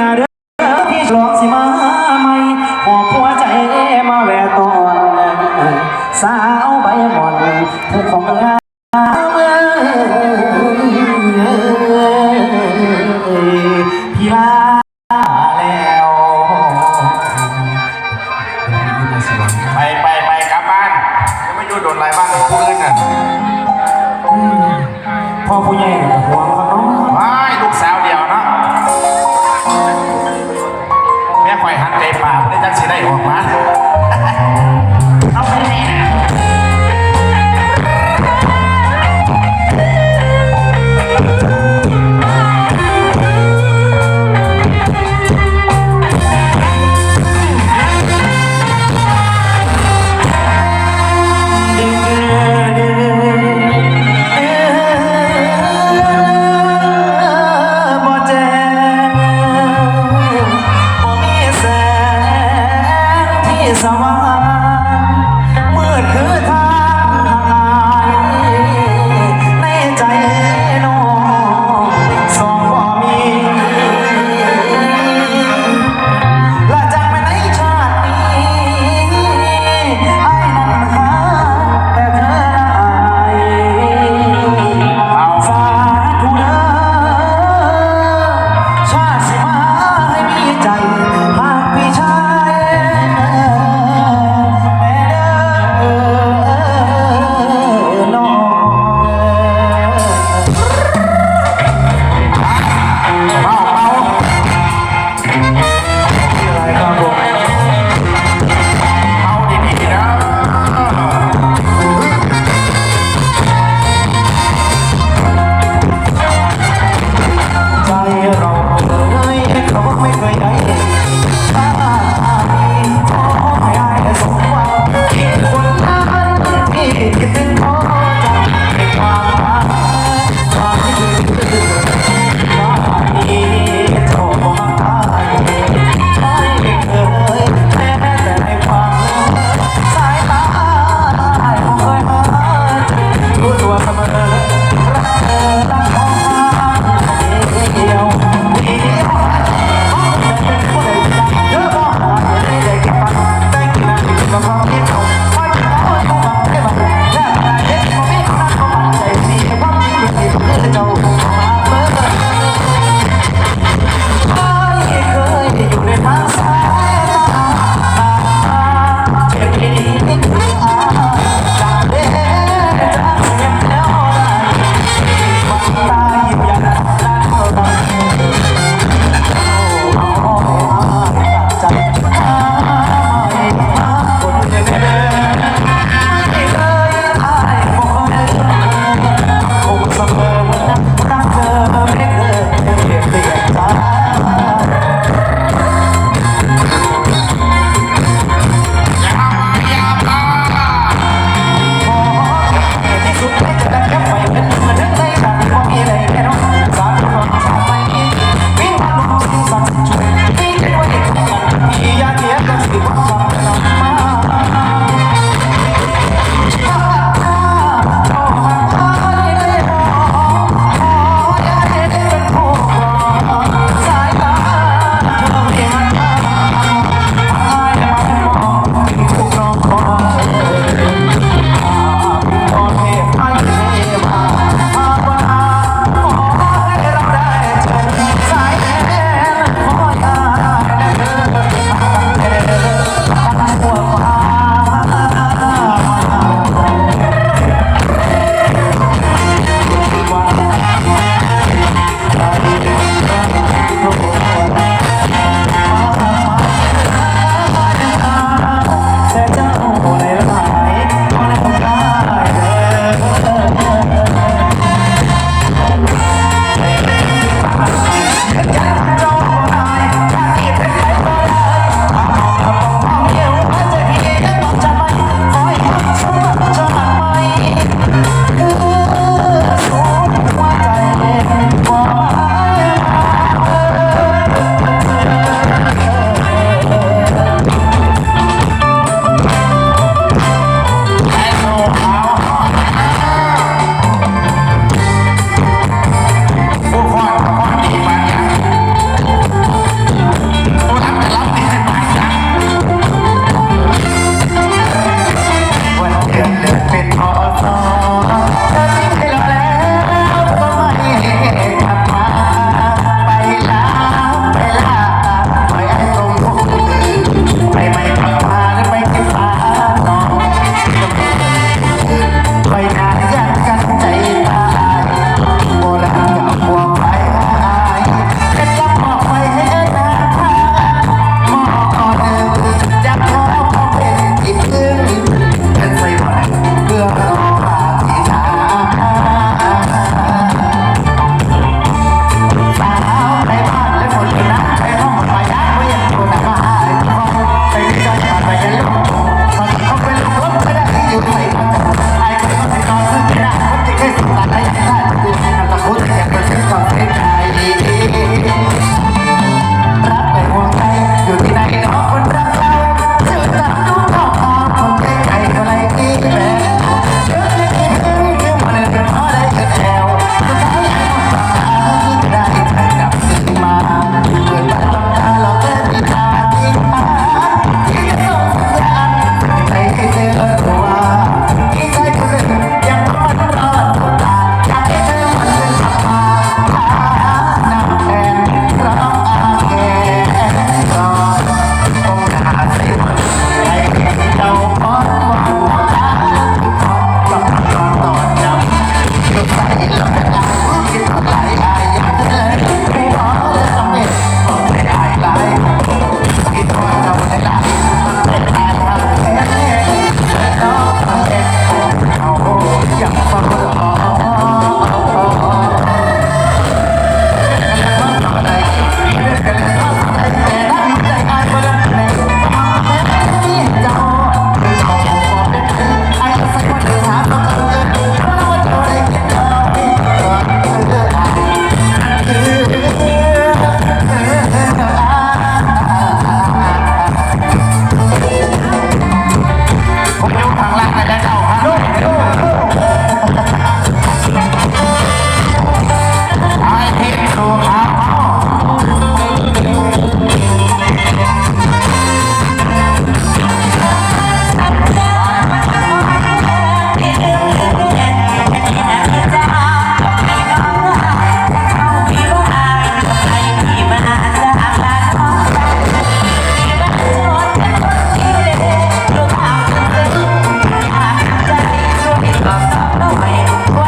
นาเด้อพี่ฉลองสิมาใหม่หอบหัวใจมาแวะตอนสาวใบหมอนผู้ของงามพี่ลาแล้วไปไปไปกลับบ้านจะไม่อยู่โดนไรบ้านผู้อื่นน่ะพ่อผู้ใหญ่ห่ว ไอยหันใจป่ากได้จักสิได้ออกมา lesão